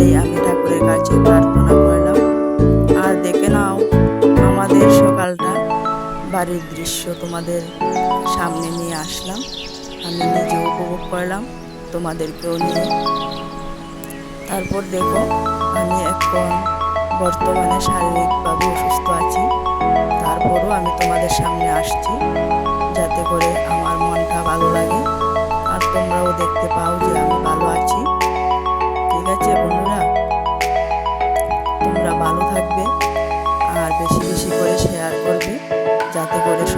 তাই আমি ঠাকুরের কাছে প্রার্থনা করলাম। আর দেখে নাও, আমাদের সকালটা বাড়ির দৃশ্য তোমাদের সামনে নিয়ে আসলাম। আমি নিজে উপভোগ করলাম, তোমাদেরকেও নিয়ে। তারপর দেখো, আমি এখন বর্তমানে শারীরিকভাবে অসুস্থ আছি। তারপরও আমি তোমাদের সামনে আসছি, যাতে করে আমার মনটা ভালো লাগে। আর তোমরাও দেখতে পাও যে আমি ভালো আছি। categoría.